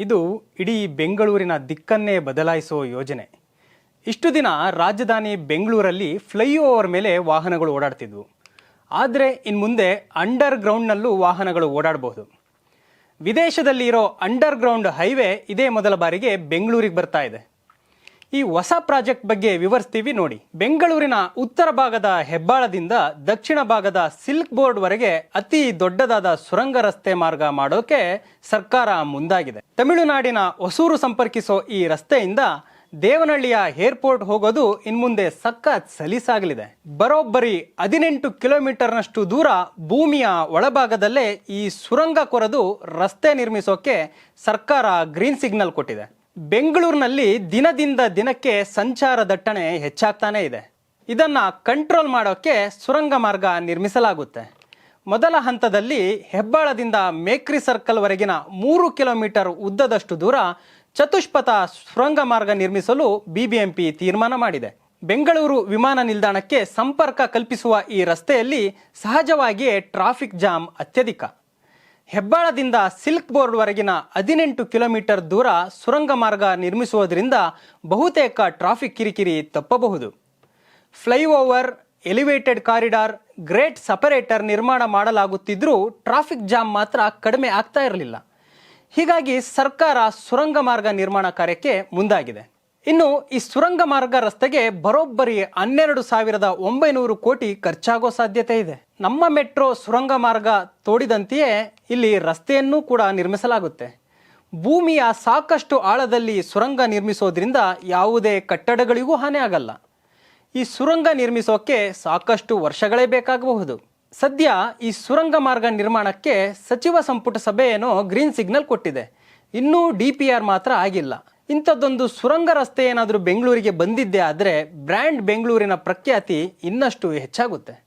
ಇದು ಇಡೀ ಬೆಂಗಳೂರಿನ ದಿಕ್ಕನ್ನೇ ಬದಲಾಯಿಸುವ ಯೋಜನೆ. ಇಷ್ಟು ದಿನ ರಾಜಧಾನಿ ಬೆಂಗಳೂರಲ್ಲಿ ಫ್ಲೈಓವರ್ ಮೇಲೆ ವಾಹನಗಳು ಓಡಾಡ್ತಿದ್ವು. ಆದರೆ ಇನ್ನು ಮುಂದೆ ಅಂಡರ್ ಗ್ರೌಂಡ್ನಲ್ಲೂ ವಾಹನಗಳು ಓಡಾಡಬಹುದು. ವಿದೇಶದಲ್ಲಿ ಇರೋ ಅಂಡರ್ ಗ್ರೌಂಡ್ ಹೈವೇ ಇದೇ ಮೊದಲ ಬಾರಿಗೆ ಬೆಂಗಳೂರಿಗೆ ಬರ್ತಾ ಇದೆ. ಈ ಹೊಸ ಪ್ರಾಜೆಕ್ಟ್ ಬಗ್ಗೆ ವಿವರಿಸ್ತೀವಿ ನೋಡಿ. ಬೆಂಗಳೂರಿನ ಉತ್ತರ ಭಾಗದ ಹೆಬ್ಬಾಳದಿಂದ ದಕ್ಷಿಣ ಭಾಗದ ಸಿಲ್ಕ್ ಬೋರ್ಡ್ ವರೆಗೆ ಅತಿ ದೊಡ್ಡದಾದ ಸುರಂಗ ರಸ್ತೆ ಮಾರ್ಗ ಮಾಡೋಕೆ ಸರ್ಕಾರ ಮುಂದಾಗಿದೆ. ತಮಿಳುನಾಡಿನ ಹೊಸೂರು ಸಂಪರ್ಕಿಸೋ ಈ ರಸ್ತೆಯಿಂದ ದೇವನಹಳ್ಳಿಯ ಏರ್ಪೋರ್ಟ್ ಹೋಗೋದು ಇನ್ಮುಂದೆ ಸಖತ್ ಸಲೀಸಾಗಲಿದೆ. ಬರೋಬ್ಬರಿ ಹದಿನೆಂಟು ಕಿಲೋಮೀಟರ್ನಷ್ಟು ದೂರ ಭೂಮಿಯ ಒಳಭಾಗದಲ್ಲೇ ಈ ಸುರಂಗ ಕೊರೆದು ರಸ್ತೆ ನಿರ್ಮಿಸೋಕೆ ಸರ್ಕಾರ ಗ್ರೀನ್ ಸಿಗ್ನಲ್ ಕೊಟ್ಟಿದೆ. ಬೆಂಗಳೂರಿನಲ್ಲಿ ದಿನದಿಂದ ದಿನಕ್ಕೆ ಸಂಚಾರ ದಟ್ಟಣೆ ಹೆಚ್ಚಾಗ್ತಾನೇ ಇದೆ. ಇದನ್ನು ಕಂಟ್ರೋಲ್ ಮಾಡೋಕ್ಕೆ ಸುರಂಗ ಮಾರ್ಗ ನಿರ್ಮಿಸಲಾಗುತ್ತೆ. ಮೊದಲ ಹಂತದಲ್ಲಿ ಹೆಬ್ಬಾಳದಿಂದ ಮೇಕ್ರಿ ಸರ್ಕಲ್ವರೆಗಿನ ಮೂರು ಕಿಲೋಮೀಟರ್ ಉದ್ದದಷ್ಟು ದೂರ ಚತುಷ್ಪಥ ಸುರಂಗ ಮಾರ್ಗ ನಿರ್ಮಿಸಲು ಬಿಬಿಎಂಪಿ ತೀರ್ಮಾನ ಮಾಡಿದೆ. ಬೆಂಗಳೂರು ವಿಮಾನ ನಿಲ್ದಾಣಕ್ಕೆ ಸಂಪರ್ಕ ಕಲ್ಪಿಸುವ ಈ ರಸ್ತೆಯಲ್ಲಿ ಸಹಜವಾಗಿಯೇ ಟ್ರಾಫಿಕ್ ಜಾಮ್ ಅತ್ಯಧಿಕ. ಹೆಬ್ಬಾಳದಿಂದ ಸಿಲ್ಕ್ ಬೋರ್ಡ್ವರೆಗಿನ ಹದಿನೆಂಟು ಕಿಲೋಮೀಟರ್ ದೂರ ಸುರಂಗ ಮಾರ್ಗ ನಿರ್ಮಿಸುವುದರಿಂದ ಬಹುತೇಕ ಟ್ರಾಫಿಕ್ ಕಿರಿಕಿರಿ ತಪ್ಪಬಹುದು. Flyover, elevated corridor, grade separator ನಿರ್ಮಾಣ ಮಾಡಲಾಗುತ್ತಿದ್ದರೂ ಟ್ರಾಫಿಕ್ ಜಾಮ್ ಮಾತ್ರ ಕಡಿಮೆ ಆಗ್ತಾ ಇರಲಿಲ್ಲ. ಹೀಗಾಗಿ ಸರ್ಕಾರ ಸುರಂಗ ಮಾರ್ಗ ನಿರ್ಮಾಣ ಕಾರ್ಯಕ್ಕೆ ಮುಂದಾಗಿದೆ. ಇನ್ನು ಈ ಸುರಂಗ ಮಾರ್ಗ ರಸ್ತೆಗೆ ಬರೋಬ್ಬರಿ ಹನ್ನೆರಡು ಸಾವಿರದ ಒಂಬೈನೂರು ಕೋಟಿ ಖರ್ಚಾಗೋ ಸಾಧ್ಯತೆ ಇದೆ. ನಮ್ಮ ಮೆಟ್ರೋ ಸುರಂಗ ಮಾರ್ಗ ತೋಡಿದಂತೆಯೇ ಇಲ್ಲಿ ರಸ್ತೆಯನ್ನೂ ಕೂಡ ನಿರ್ಮಿಸಲಾಗುತ್ತೆ. ಭೂಮಿಯ ಸಾಕಷ್ಟು ಆಳದಲ್ಲಿ ಸುರಂಗ ನಿರ್ಮಿಸೋದ್ರಿಂದ ಯಾವುದೇ ಕಟ್ಟಡಗಳಿಗೂ ಹಾನಿ ಆಗಲ್ಲ. ಈ ಸುರಂಗ ನಿರ್ಮಿಸೋಕ್ಕೆ ಸಾಕಷ್ಟು ವರ್ಷಗಳೇ ಬೇಕಾಗಬಹುದು. ಸದ್ಯ ಈ ಸುರಂಗ ಮಾರ್ಗ ನಿರ್ಮಾಣಕ್ಕೆ ಸಚಿವ ಸಂಪುಟ ಸಭೆ ಗ್ರೀನ್ ಸಿಗ್ನಲ್ ಕೊಟ್ಟಿದೆ. ಇನ್ನೂ ಡಿ ಪಿ ಆರ್ ಮಾತ್ರ ಆಗಿಲ್ಲ. ಇಂಥದ್ದೊಂದು ಸುರಂಗ ರಸ್ತೆ ಏನಾದರೂ ಬೆಂಗಳೂರಿಗೆ ಬಂದಿದ್ದೇ ಆದರೆ ಬ್ರ್ಯಾಂಡ್ ಬೆಂಗಳೂರಿನ ಪ್ರಖ್ಯಾತಿ ಇನ್ನಷ್ಟು ಹೆಚ್ಚಾಗುತ್ತೆ.